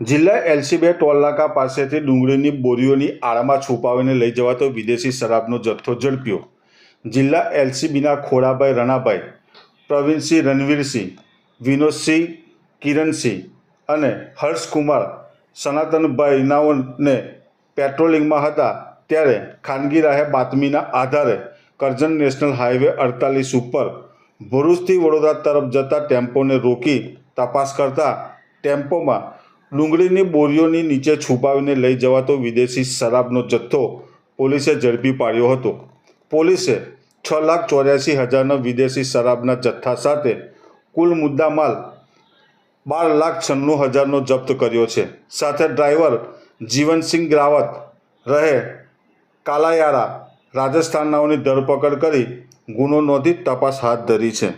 જિલ્લા એલસીબે ટોલનાકા પાસેથી ડુંગળીની બોરીઓની આળમાં છુપાવીને લઈ જવાતો વિદેશી શરાબનો જથ્થો ઝડપ્યો. જિલ્લા એલસીબીના ખોડાભાઈ રણાભાઈ, પ્રવીણસિંહ રણવીરસિંહ, વિનોદસિંહ કિરણસિંહ અને હર્ષકુમાર સનાતનભાઈ નાઓને પેટ્રોલિંગમાં હતા ત્યારે ખાનગી રાહે બાતમીના આધારે કરજણ નેશનલ હાઈવે અડતાલીસ ઉપર ભરૂચથી વડોદરા તરફ જતા ટેમ્પોને રોકી તપાસ કરતા ટેમ્પોમાં ડુંગળીની બોરીઓની નીચે છુપાવીને લઈ જવાતો વિદેશી શરાબનો જથ્થો પોલીસે ઝડપી પાડ્યો હતો. પોલીસે છ લાખ ચોર્યાસી હજારના વિદેશી શરાબના જથ્થા સાથે કુલ મુદ્દામાલ બાર લાખ છન્નું હજારનો જપ્ત કર્યો છે. સાથે ડ્રાઈવર જીવનસિંહ ગ્રાવત રહે કાલાયારા રાજસ્થાનનાઓની ધરપકડ કરી ગુનો નોંધી તપાસ હાથ ધરી છે.